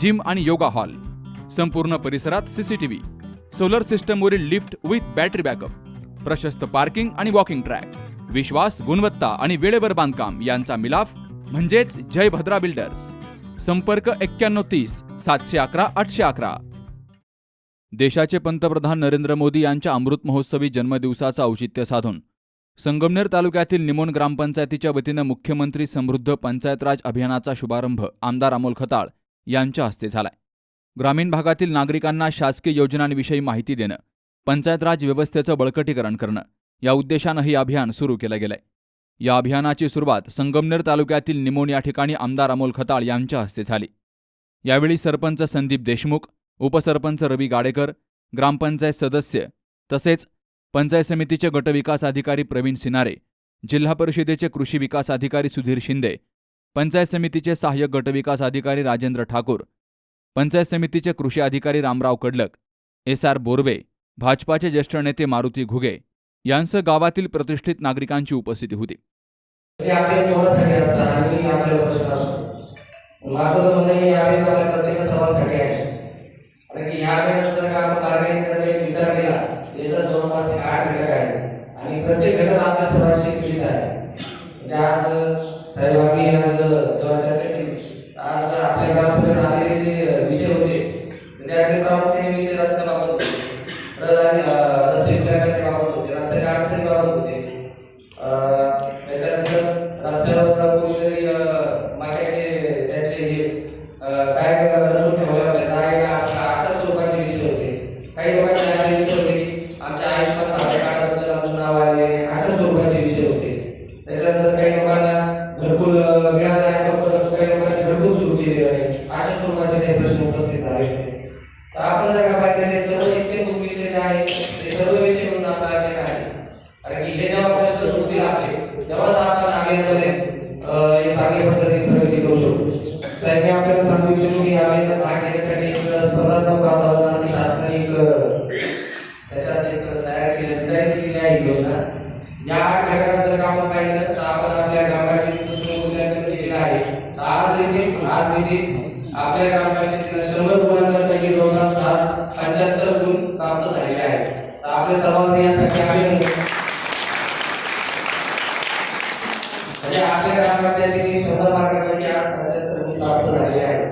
Gym आणि yoga hall. संपूर्ण परिसरात सीसीटीव्ही सोलर सिस्टमवरील लिफ्ट विथ बॅटरी बॅकअप. प्रशस्त पार्किंग आणि वॉकिंग ट्रॅक. विश्वास गुणवत्ता आणि वेळेवर बांधकाम यांचा मिलाफ म्हणजेच जय भद्रा बिल्डर्स. संपर्क एक्क्याण्णव तीस सातशे अकरा आठशे अकरा. देशाचे पंतप्रधान नरेंद्र मोदी यांच्या अमृत महोत्सवी जन्मदिवसाचं औचित्य साधून संगमनेर तालुक्यातील निमोण ग्रामपंचायतीच्या वतीनं मुख्यमंत्री समृद्ध पंचायत राज अभियानाचा शुभारंभ आमदार अमोल खताळ यांच्या हस्ते झालाय. ग्रामीण भागातील नागरिकांना शासकीय योजनांविषयी माहिती देणं पंचायत राज व्यवस्थेचं बळकटीकरण करणं या उद्देशानं हे अभियान सुरू केलं गेलंय. या अभियानाची सुरुवात संगमनेर तालुक्यातील निमोण या ठिकाणी आमदार अमोल खताळ यांच्या हस्ते झाली. यावेळी सरपंच संदीप देशमुख उपसरपंच रवी गाडेकर ग्रामपंचायत सदस्य तसेच पंचायत समितीचे गटविकास अधिकारी प्रवीण सिनारे जिल्हा परिषदेचे कृषी विकास अधिकारी सुधीर शिंदे पंचायत समितीचे सहाय्यक गटविकास अधिकारी राजेंद्र ठाकूर पंचायत समितीचे कृषी अधिकारी रामराव कडलक एस आर बोरवे भाजपाचे ज्येष्ठ नेते मारुती घुगे यांसह गावातील प्रतिष्ठित नागरिकांची उपस्थिती होती. आणि प्रत्येक घटक आपल्या सर्वांशी निगडीत आहे. म्हणजे आज सहभागी आज जेव्हा चर्चा केली आज आपल्या ग्रामसभेत आलेले जे विषय होते म्हणजे तर त्यातील प्रामुख्याने विषय रस्त्याबाबत होते रस्ते खुल्या करण्याबाबत होते रस्त्याच्या अडचणीबाबत होते. त्याच्यानंतर रस्त्यावर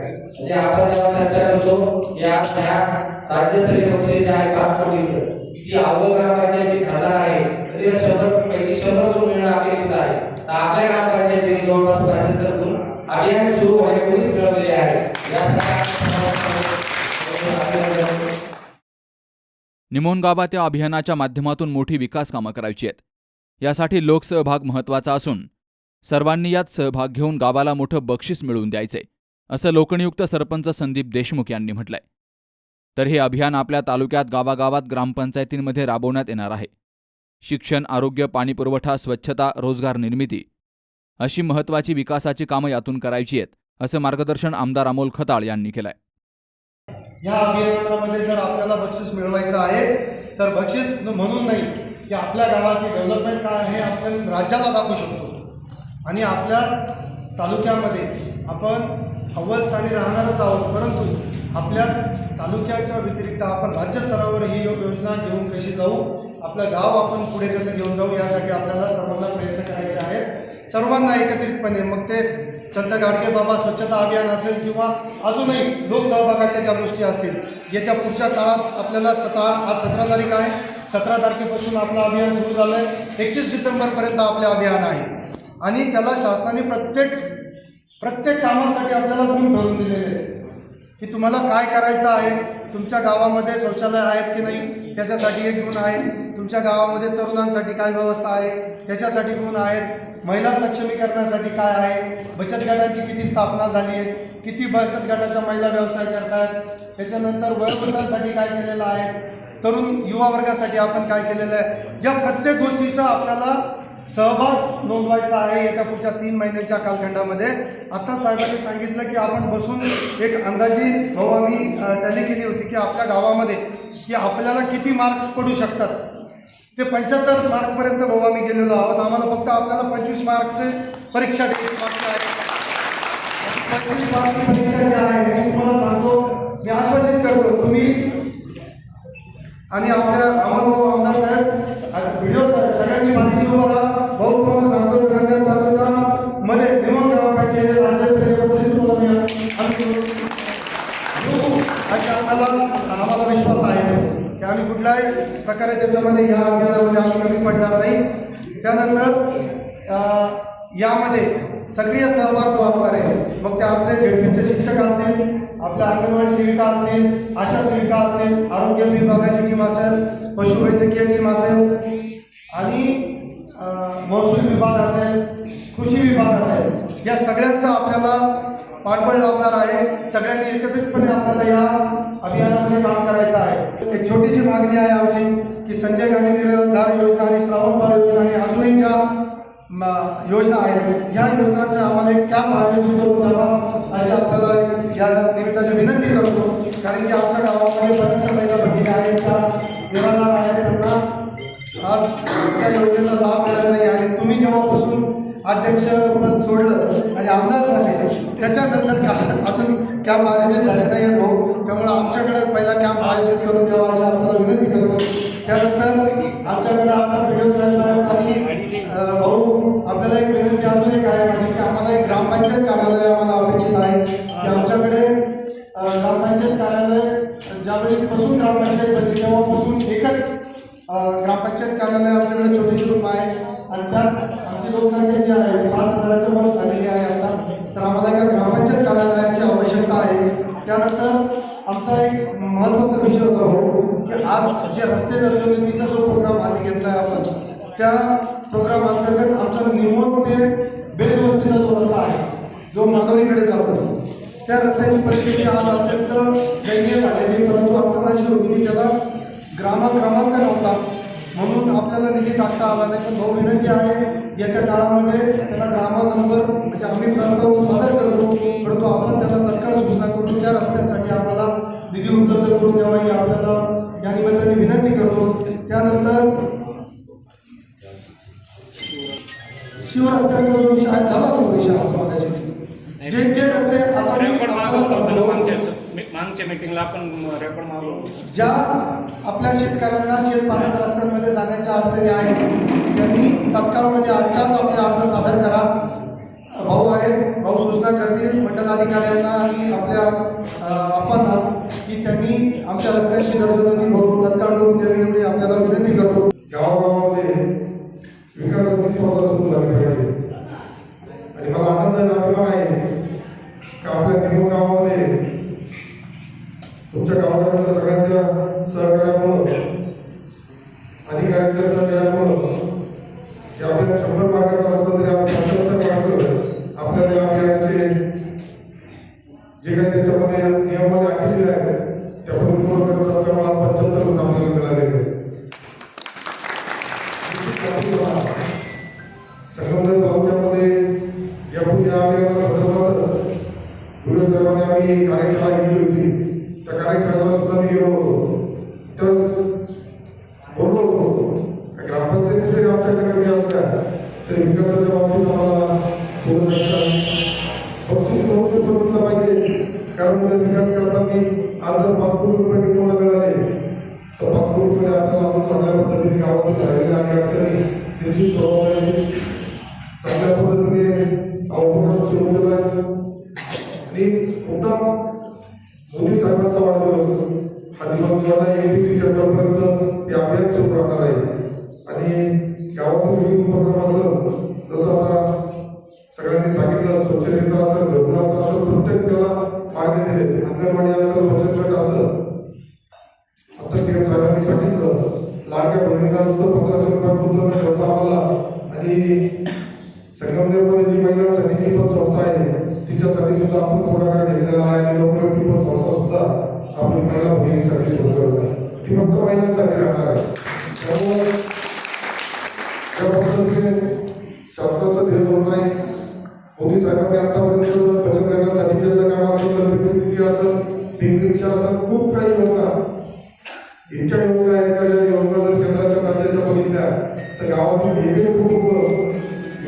म्हणजे आता जेव्हा चर्चा करतो या ह्या राज्यस्तरीय बक्षीस जे आहे पाच कोटीचं जी अव्वल जी ठरणार आहे तिला शंभर पैकी शंभर गुण मिळणं अपेक्षित आहे. तर आपल्या ग्रामपंचायतीने जवळपास पंच्याहत्तर गुण. अभियान सुरू होण्यापूर्वीच मिळवलेले आहे यासाठी निमोन गावात या अभियानाच्या माध्यमातून मोठी विकास कामं करायची आहेत. यासाठी लोकसहभाग महत्त्वाचा असून सर्वांनी यात सहभाग घेऊन गावाला मोठं बक्षीस मिळवून द्यायचे. असं लोकनियुक्त सरपंच संदीप देशमुख यांनी म्हटलंय. तर हे अभियान आपल्या तालुक्यात गावागावात ग्रामपंचायतींमध्ये राबवण्यात येणार आहे. शिक्षण आरोग्य पाणीपुरवठा स्वच्छता रोजगार निर्मिती अशी महत्त्वाची विकासाची कामं यातून करायची आहेत असं मार्गदर्शन आमदार अमोल खताळ यांनी केलंय. या अभियानामध्ये जर आपल्याला बक्षीस मिळवायचं आहे तर बक्षीस म्हणून नाही की आपल्या गावाचे डेव्हलपमेंट काय आहे आपण राज्याला दाखवू शकतो. आणि आपल्या तालुक्यामध्ये आपण अव्वलस्थानी राहणारच आहोत परंतु आपल्या तालुक्याच्या व्यतिरिक्त आपण राज्यस्तरावर ही योजना घेऊन कशी जाऊ आपलं गाव आपण पुढे कसं घेऊन जाऊ यासाठी आपल्याला सर्वांना प्रयत्न करायचे आहेत. सर्वांना एकत्रितपणे मग ते संत गाडगे बाबा स्वच्छता अभियान असेल किंवा अजूनही लोकसहभागाच्या ज्या गोष्टी असतील येत्या पुढच्या काळात आपल्याला सतरा आज सतरा तारीख आहे. सतरा तारखेपासून आपलं अभियान सुरू झालं आहे एकवीस डिसेंबरपर्यंत आपले अभियान आहे. आणि त्याला शासनाने प्रत्येक प्रत्येक कामासाठी आपल्याला गुण धरून दिलेले आहेत. की तुम्हाला काय करायचं आहे? तुमच्या गावामध्ये शौचालय आहेत की नाही? त्याच्यासाठी एक गुण आहे. तुमच्या गावामध्ये तरुणांसाठी काय व्यवस्था आहे? त्याच्यासाठी गुण आहेत. महिला सक्षमीकरणासाठी काय आहे? बचत गटाची किती स्थापना झाली आहे किती बचत गटाच्या महिला व्यवसाय करतात? त्याच्यानंतर वयोवृद्धांसाठी काय केलेलं आहे? तरुण युवा वर्गासाठी आपण काय केलेलं आहे? या प्रत्येक गोष्टीचा आपल्याला सहभाग नोंदवायचा आहे येत्या पुढच्या तीन महिन्यांच्या कालखंडामध्ये. आता साहेबांनी सांगितलं की आपण बसून एक अंदाजी भाऊ आम्ही टॅली केली होती की आपल्या गावामध्ये की आपल्याला किती मार्क्स पडू शकतात? ते पंच्याहत्तर मार्कपर्यंत भाऊ आम्ही गेलेलो आहोत. आम्हाला फक्त आपल्याला पंचवीस मार्कचे परीक्षा द्यायची बाकी आहे. पंचवीस मार्कची परीक्षा जी आहे मी तुम्हाला सांगतो मी आश्वासित करतो तुम्ही आणि आपल्या आम्हाला आमदार साहेब व्हिडिओ सगळ्यांनी माहिती उभं आम्ही प्रकारे त्याच्यामध्ये या अभियानामध्ये आम्ही कमी पडणार नाही. त्यानंतर यामध्ये सक्रिय सहभाग जो असणार आहे मग ते आपले झेडपीचे शिक्षक असतील आपल्या अंगणवाडी सेविका असतील आशा सेविका असतील आरोग्य विभागाची टीम असेल पशुवैद्यकीय टीम असेल आणि महसूल विभाग असेल कृषी विभाग असेल या सगळ्यांचा आपल्याला पाठबळ लावणार आहे. सगळ्यांनी एकत्रितपणे आपल्याला या अभियानामध्ये काम करायचं आहे. एक छोटीशी मागणी आहे आमची की संजय गांधी निराधार योजना आणि श्रावणबाळ योजना आणि अजूनही ज्या योजना आहेत ह्या योजनांचा आम्हाला एक कॅम्प आयोजित करून द्यावा अशी आपल्याला या निमित्ताची विनंती करतो. कारण की आमच्या गावामध्ये बऱ्याचशा महिला भगिनी आहेत त्या निराधार आहेत. त्यांना आज त्या योजनेचा लाभ मिळाला नाही. आणि तुम्ही जेव्हापासून अध्यक्षपद सोडलं त्याच्यानंतर का अजून कॅम्प आयोजित झाले नाही आहेत भाऊ त्यामुळे आमच्याकडे पहिला कॅम्प आयोजित करून द्यावा अशी आपल्याला विनंती करतो. त्यानंतर आमच्याकडे आता व्हिडिओ साहेब आणि भाऊ आपल्याला एक विनंती अजून एक आहे माझी की आम्हाला एक ग्रामपंचायत कार्यालय आम्हाला अपेक्षित आहे. की आमच्याकडे ग्रामपंचायत कार्यालय ज्यावेळी पासून ग्रामपंचायत बनली तेव्हापासून एकच ग्रामपंचायत कार्यालय आमच्याकडे छोटीशी रूम आहे आणि त्यात आमची लोकसंख्या जी आहे पाच हजाराच्या वर झालेली आहे. आता आज जे रस्ते निर्मितीचा जो प्रोग्राम आधी घेतला आहे आपण त्या प्रोग्राम अंतर्गत आमचा निमोट ते बेलवस्तीचा जो रस्ता आहे जो माधवरीकडे जातो त्या रस्त्याची परिस्थिती आज अत्यंत दयनीय झालेली परंतु आमचा अशी होती की त्याला ग्रामक्रमांक नव्हता. म्हणून आपल्याला निधी टाकता आला नाही. पण भाऊ विनंती आहे येत्या काळामध्ये त्याला ग्रामा नंबर म्हणजे आम्ही प्रस्ताव सादर करतो परंतु आपण त्याला तत्काळ सूचना करून त्या रस्त्यासाठी आम्हाला निधी उपलब्ध करून द्यावा ही आपल्याला निमित्ताने विनंती करतो. त्यानंतर शिवरस्त्यांचा जो विषय झाला तो विषय मगाशी. जे जे रस्ते मागच्या मीटिंगला आपण रेकॉर्ड ज्या आपल्या शेतकऱ्यांना शेतपाण्यात रस्त्यांमध्ये जाण्याच्या अडचणी आहेत त्यांनी तत्काळमध्ये आजच्याच आपले अर्ज सादर करा. भाऊ आहेत भाऊ सूचना करतील मंडल अधिकाऱ्यांना आणि आपल्या आपण की त्यांनी आमच्या रस्त्यांची दर्शवती भाऊ विकासाच्या बाबतीत आम्हाला सांगितलं स्वच्छतेचा असेल घरकुलाचा असेल प्रत्येक त्याला मार्ग दिले अंगणवाडी असेल बचत गट असेल आता सीएम साहेबांनी सांगितलं लाडक्या बहिणीला नुसतं पंधराशे रुपयापुरतं न ठेवता आला आणि संगमनेरमध्ये जी महिलांसाठी जी पण संस्था आहे तिच्यासाठी सुद्धा आपण पुढाकार घेतलेला आहे आणि लवकरच ती पण संस्था सुद्धा आपली महिला भगिनीसाठी सुरू करत आहे. ती फक्त महिलांसाठी राहणार आहे. त्यामुळे मोदी साहेबांनी आतापर्यंत बचत गटासाठी केलेलं काम असेल तर विद्युत निधी असेल पीक रिक्षा असेल खूप काही योजना. इतक्या योजना आहेत का? ज्या योजना जर केंद्राच्या राज्याच्या बघितल्या तर गावातील एकही कुटुंब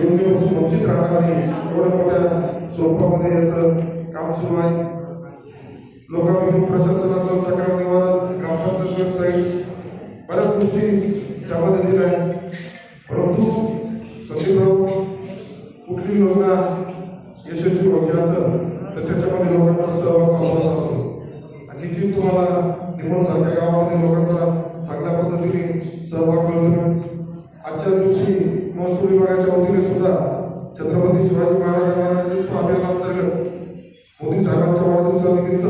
योजनेपासून वंचित राहणार नाही. एवढ्या मोठ्या स्वरूपामध्ये याचं काम सुरू आहे. लोकांमधून प्रशासन असेल तक्रार निवारण ग्रामपंचायत वेबसाईट तुम्हाला निमोण सारख्या गावामध्ये लोकांचा चांगल्या पद्धतीने सहभाग मिळतो आजच्याच दिवशी महसूल विभागाच्या वतीने सुद्धा छत्रपती शिवाजी महाराज महाराजांच्या अभियानांतर्गत मोदी साहेबांच्या वाढदिवसानिमित्त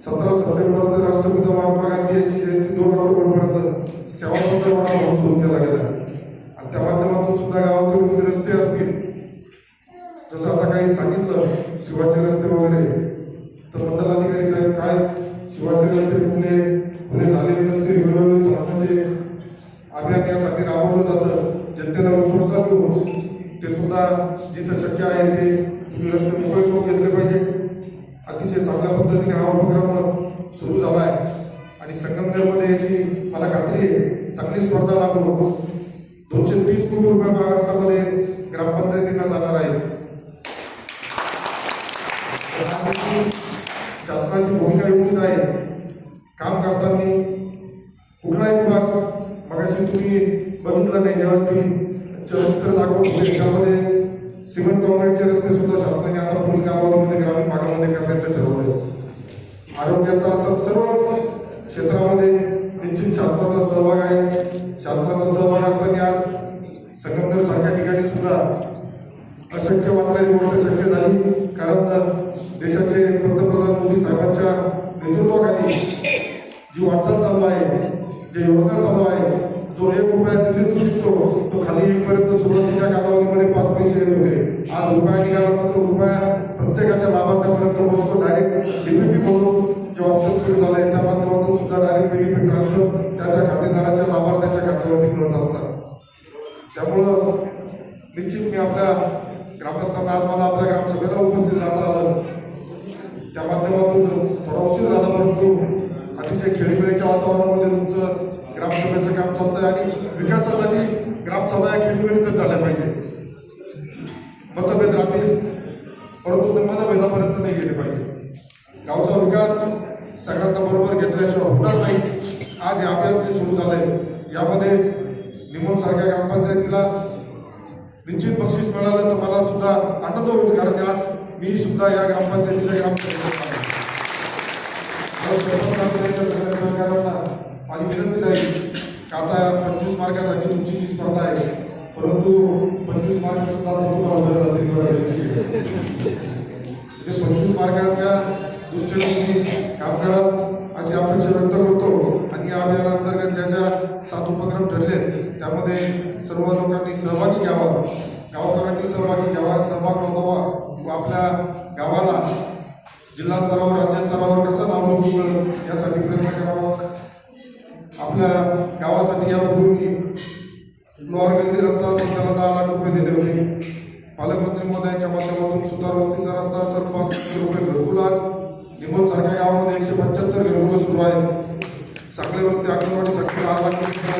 सतरा सप्टेंबर ते राष्ट्रपिता महात्मा गांधी यांची जयंती दोन ऑक्टोबरपर्यंत सेवाबद्ध म्हणून सुरू केला गेला. आणि त्या माध्यमातून सुद्धा गावातील विविध रस्ते असतील. जसं आता काही सांगितलं शिवाचे रस्ते वगैरे रस्ता जिथं शक्य आहे ते तुम्ही रस्ते मोकळे करून घेतले पाहिजे. अतिशय चांगल्या पद्धतीने हा उपक्रम सुरू झाला आहे. आणि संगमनेरमध्ये याची मला खात्री आहे चांगली स्पर्धा लागू दोनशे तीस कोटी रुपये महाराष्ट्रामध्ये ग्रामपंचायतींना जाणार आहे. शासनाची भूमिका एवढीच आहे. काम करताना कुठलाही विभाग मगाशी तुम्ही बघितलं नाही जेव्हा ती चलचित्र दाखवत होते. त्यामध्ये सिमेंट कॉन्क्रीटचे रस्ते सुद्धा शासनाने आता पूल गावामध्ये ग्रामीण भागामध्ये करण्याचं ठरवलंय. आरोग्याचा असं सर्वच क्षेत्रामध्ये निश्चित शासनाचा सहभाग आहे. शासनाचा सहभाग असताना आज संगमनेर सारख्या ठिकाणी सुद्धा अशक्य वाटणारी गोष्ट शक्य झाली. कारण देशाचे पंतप्रधान मोदी साहेबांच्या नेतृत्वाखाली जी वाटचाल चालू आहे जे योजना चालू आहे जो एक रुपया दिल्लीतून सुरुवातीच्या कालावधीमध्ये पाच पैसे येत होते आज रुपया निघाला तर तो रुपया प्रत्येकाच्या लाभार्थ्यापर्यंत पोहोचतो डायरेक्ट डीबीटी म्हणून जे ऑप्शन सुरू झाले त्या माध्यमातून सुद्धा डायरेक्ट बेनिफिट ट्रान्सफर त्या त्या खातेदाराच्या सुद्धा या ग्रामपंचायतीच्या ग्रामपंचायतीत सगळ्या सहकाऱ्यांना माझी विनंती राहील का आता पंचवीस मार्कासाठी तुमची ही स्पर्धा आहे परंतु पंचवीस मार्क सुद्धा ते म्हणजे पंचवीस मार्काच्या दृष्टीने काम कराल अशी अपेक्षा व्यक्त करतो. आणि या अंतर्गत ज्या ज्या सात उपक्रम ठरले त्यामध्ये सर्व लोकांनी सहभागी घ्यावा. गावकऱ्यांनी सहभागी घ्यावा सहभाग नोंदवा. आपल्या गावाला जिल्हा स्तरावर राज्य स्तरावर कसं नाव मिळेल यासाठी प्रयत्न करावा. आपल्या गावासाठी यापूर्वी लोअर गल्ली रस्ता असेल त्याला दहा लाख रुपये दिले होते. पालकमंत्री महोदयांच्या माध्यमातून सुतार वस्तीचा रस्ता असेल पाच रुपये घरकुल आज? निमोण सारख्या गावामध्ये एकशे पंच्याहत्तर घरकुलं सुरू आहेत. साखळे वस्ती अंगणवाडी साठी दहा लाख रुपये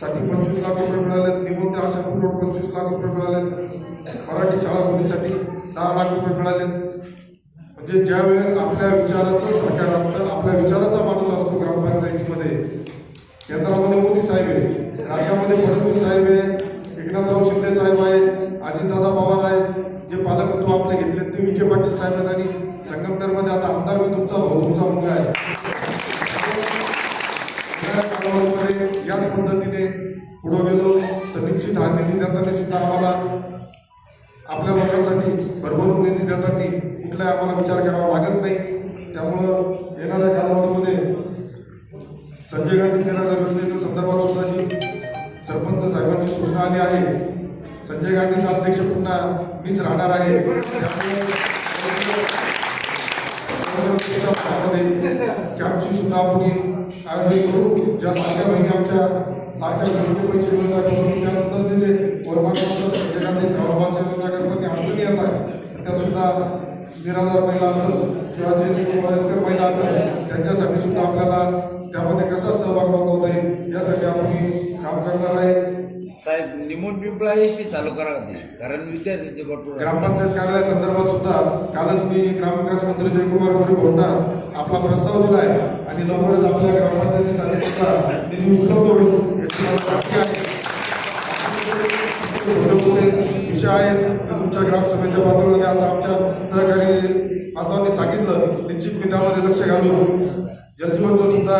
साठी पंचवीस लाख रुपये मिळाले निमोण ते आशा रोड पंचवीस लाख रुपये मिळाले मराठी शाळा मुलीसाठी दहा लाख रुपये मिळाले. म्हणजे ज्या वेळेस आपल्या विचाराचं सरकार असतं आपल्या विचाराचा माणूस असतो ग्रामपंचायतीमध्ये. केंद्रामध्ये मोदी साहेब आहे राज्यामध्ये फडणवीस साहेब आहे एकनाथराव शिंदे साहेब आहेत अजितदादा पवार आहेत जे पालकत्व आपले घेतले ते विखे पाटील साहेब आहेत आणि संगमनेरमध्ये आता आमदार मी तुमचा भाऊ तुमचा मुलगा आहे. याच पद्धतीने पुढे गेलो. तर निश्चित हा निधी त्यांना सुद्धा कुठलाही आम्हाला विचार करावा लागत नाही. त्यामुळं येणाऱ्या कालावधीमध्ये संजय गांधी निराधार योजनेच्या संदर्भात सुद्धा जी सरपंच साहेबांची सूचना आली आहे संजय गांधीचा अध्यक्ष पुन्हा मीच राहणार आहे. कॅम्पची सुद्धा आपण आयोजन करू. ज्या मागच्या महिने आमच्या मागच्या घरचे पैसे मिळतात त्यानंतरचे जे वैमानाचं संजय गांधी सहभागाच्या योजना करताना अडचणी येत आहेत त्या निराधार महिला असेल किंवा जे वयस्कर महिला असेल त्यांच्यासाठी सुद्धा आपल्याला त्यामध्ये कसा सहभाग नोंदवता येईल यासाठी आपण काम करणार आहे साहेब निमून पिंपळाशी चालू करा ते. कारण विद्यार्थ्यांचे भरपूर. ग्रामपंचायत कार्यालयासंदर्भात सुद्धा कालच मी ग्रामविकास मंत्री जयकुमार गोरे भाऊंना आपला प्रस्ताव दिला आहे आणि लवकरच आपल्या ग्रामपंचायतीसाठी सुद्धा निधी उपलब्ध होईल याची मला खात्री आहे छोटे मोठे विषय आहेत ते तुमच्या ग्रामसभेच्या पातळीवर आता आमच्या सहकारी बांधवांनी सांगितलं निश्चित मी त्यामध्ये लक्ष घालून. जलजीवनचं सुद्धा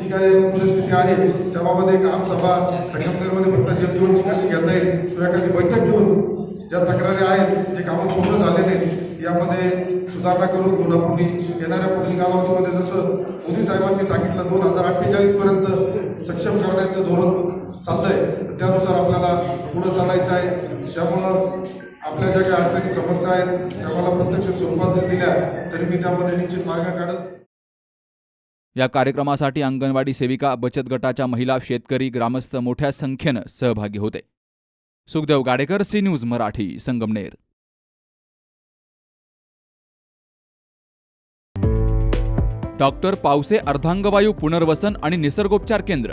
जी काही परिस्थिती आहे त्याबाबत एक आमसभा संगमनेरमध्ये फक्त जलजीवनची कशी घेता येईल तर एखादी बैठक घेऊन ज्या तक्रारी आहेत जे कामं पूर्ण झालेले यामध्ये सुधारणा करून पुन्हा येणाऱ्या पुढील कालावधीमध्ये जसं मोदी साहेबांनी सांगितलं दोन हजार अठ्ठेचाळीस पर्यंत सक्षम करण्याचं धोरण चाललं आहे त्यानुसार आपल्याला पुढं चालायचं आहे. त्यामुळं आपल्या ज्या काही अडचणी समस्या आहेत त्या मला प्रत्यक्ष स्वरूपात जर दिल्या तरी मी त्यामध्ये निश्चित मार्ग काढत या कार्यक्रमासाठी अंगणवाडी सेविका बचत गटाच्या महिला शेतकरी ग्रामस्थ मोठ्या संख्येनं सहभागी होते. Sukhdev Gadekar C news Marathi Sangamner. Doctor Pawse अर्धांगवायू पुनर्वसन आणि निसर्गोपचार केंद्र.